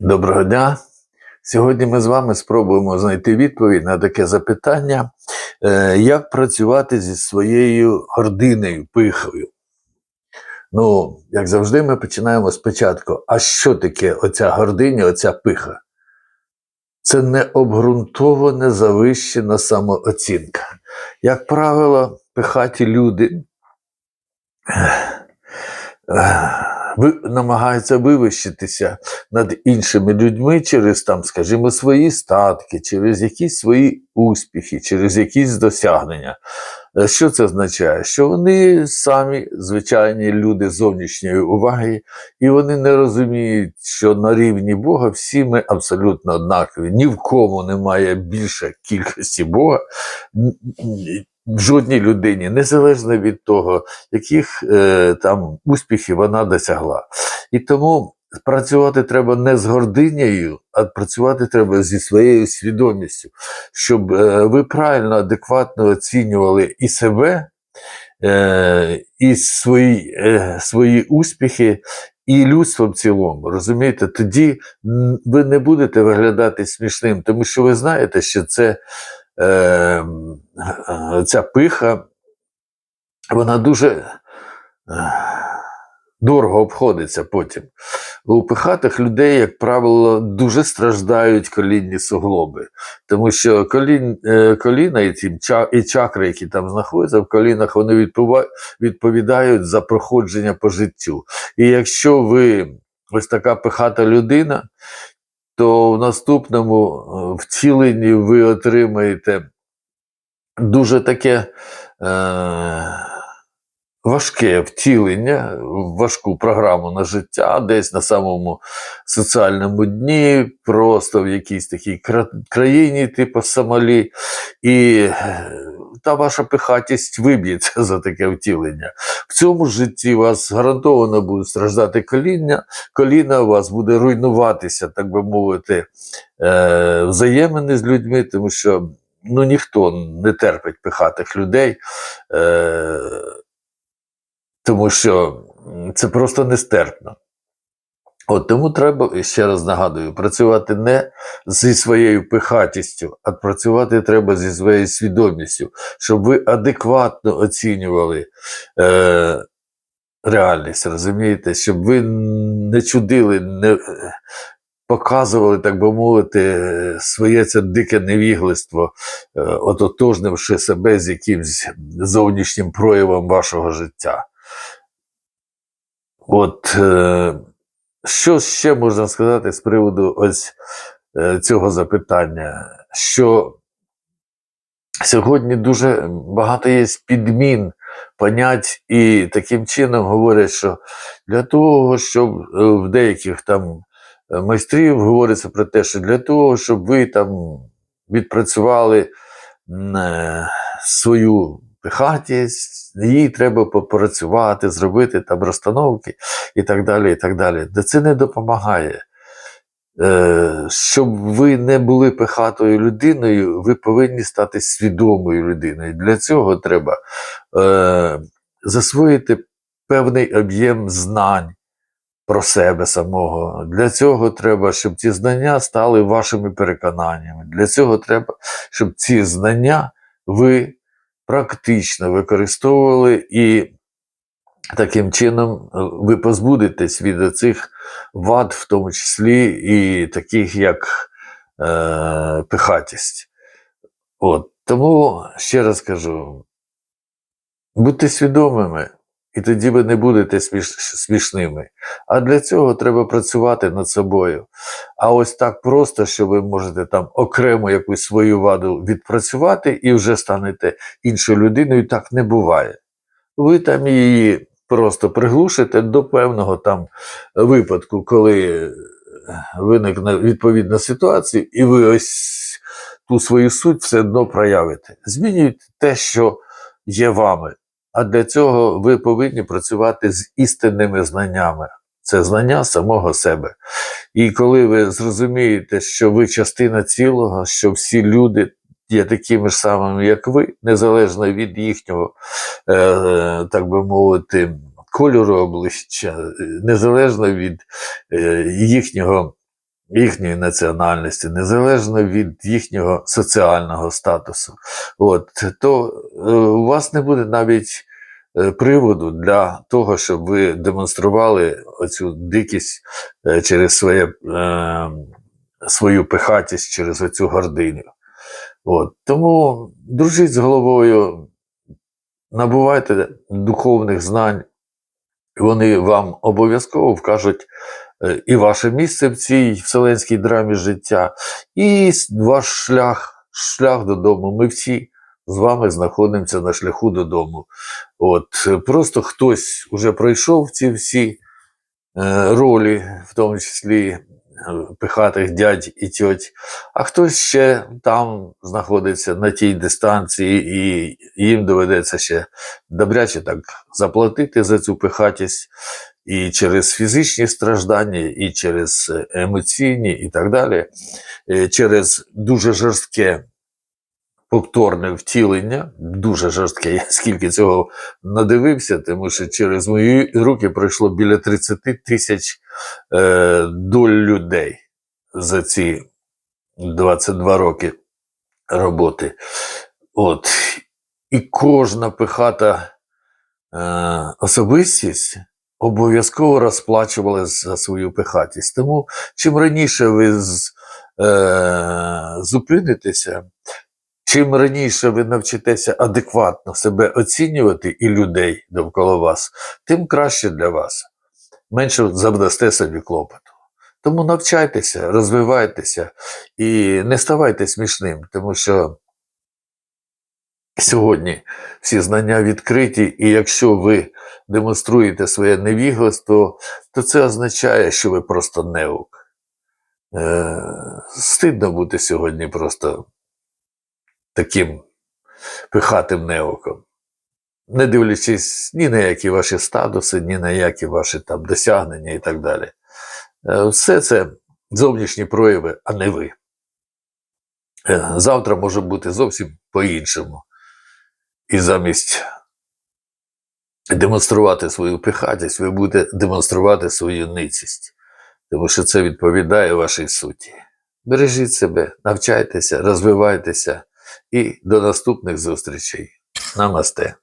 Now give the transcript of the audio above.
Доброго дня. Сьогодні ми з вами спробуємо знайти відповідь на таке запитання, е, як працювати зі своєю гординою, пихою. Ну, як завжди, ми починаємо спочатку. А що таке оця гординя, оця пиха? Це необґрунтована завищена самооцінка. Як правило, пихаті люди намагаються вивищитися над іншими людьми через там, скажімо, свої статки, через якісь свої успіхи, через якісь досягнення. Е, Що це означає? Що вони самі звичайні люди зовнішньої уваги, і вони не розуміють, що на рівні Бога всі ми абсолютно однакові. Ні в кому немає більше кількості Бога. Жодній людині, незалежно від того, яких е, там успіхів вона досягла. І тому працювати треба не з гординею, а працювати треба зі своєю свідомістю, щоб е, ви правильно, адекватно оцінювали і себе, е, і свої, е, свої успіхи, і людство в цілому. Розумієте, тоді ви не будете виглядати смішним, тому що ви знаєте, що це е, е, ця пиха, вона дуже е, дорого обходиться потім. У пихатих людей, як правило, дуже страждають колінні суглоби, тому що колін, е, коліна і, ті, ча- і чакри, які там знаходяться в колінах, вони відповідають за проходження по життю. І якщо ви ось така пихата людина, то в наступному е, втіленні ви отримаєте дуже таке е, важке втілення, важку програму на життя, десь на самому соціальному дні, просто в якійсь такій країні, типу Сомалі. І е, та ваша пихатість виб'ється за таке втілення. В цьому житті вас гарантовано будуть страждати коління, коліна у вас буде руйнуватися, так би мовити, е, взаємини з людьми, тому що ну, ніхто не терпить пихатих людей, е, тому що це просто нестерпно. От тому треба, ще раз нагадую, працювати не зі своєю пихатістю, а працювати треба зі своєю свідомістю, щоб ви адекватно оцінювали е, реальність, розумієте, щоб ви не чудили, не е, показували, так би мовити, е, своє це дике невігластво, е, ототожнивши себе з якимсь зовнішнім проявом вашого життя. От е, що ще можна сказати з приводу ось е, цього запитання? Що сьогодні дуже багато є підмін понять, і таким чином говорять, що для того, щоб е, в деяких там е, майстрів говориться про те, що для того, щоб ви там відпрацювали свою пихатість, їй треба попрацювати, зробити там розстановки і так далі. і так далі. Де це не допомагає. Е, щоб ви не були пихатою людиною, ви повинні стати свідомою людиною. Для цього треба е, засвоїти певний об'єм знань про себе самого. Для цього треба, щоб ці знання стали вашими переконаннями. Для цього треба, щоб ці знання ви практично використовували і таким чином е, ви позбудетесь від цих вад, в тому числі і таких, як е, пихатість. От. Тому ще раз кажу: будьте свідомими, і тоді ви не будете сміш, смішними. А для цього треба працювати над собою. А ось так просто, що ви можете там окремо якусь свою ваду відпрацювати і вже станете іншою людиною, так не буває. Ви там її просто приглушите до певного там випадку, коли виникне відповідна ситуація, і ви ось ту свою суть все одно проявите. Змінюйте те, що є вами. А для цього ви повинні працювати з істинними знаннями. Це знання самого себе. І коли ви зрозумієте, що ви частина цілого, що всі люди є такими ж самими, як ви, незалежно від їхнього, е, так би мовити, кольору обличчя, е, незалежно від е, їхнього їхньої національності, незалежно від їхнього соціального статусу, от, то е, у вас не буде навіть е, приводу для того, щоб ви демонстрували оцю дикість е, через своє, свою пихатість, через оцю гординю. От. Тому дружіть з головою, набувайте духовних знань, вони вам обов'язково вкажуть і ваше місце в цій вселенській драмі життя, і ваш шлях, шлях додому. Ми всі з вами знаходимося на шляху додому. От, е, просто хтось уже пройшов ці всі е, ролі, в тому числі е, пихатих дядь і тьоть, а хтось ще там знаходиться на тій дистанції, і їм доведеться ще добряче так заплатити за цю пихатість і через фізичні страждання, і через емоційні, і так далі, е, через дуже жорстке повторне втілення, дуже жорстке, я скільки цього надивився, тому що через мої руки пройшло біля 30 тисяч е, доль людей за ці 22 роки роботи. От. І кожна пихата е, особистість обов'язково розплачувала за свою пихатість. Тому чим раніше ви з, е, зупинитеся, чим раніше ви навчитеся адекватно себе оцінювати і людей довкола вас, тим краще для вас. Менше завдасте собі клопоту. Тому навчайтеся, розвивайтеся і не ставайте смішним, тому що сьогодні всі знання відкриті, і якщо ви демонструєте своє невігластво, то це означає, що ви просто неук. Е, стидно бути сьогодні просто таким пихатим неуком. Не дивлячись ні на які ваші статуси, ні на які ваші там досягнення і так далі. Е, Все це зовнішні прояви, а не ви. Е, Завтра може бути зовсім по-іншому. І замість демонструвати свою пихатість, ви будете демонструвати свою ницість, тому що це відповідає вашій суті. Бережіть себе, навчайтеся, розвивайтеся і до наступних зустрічей. Намасте.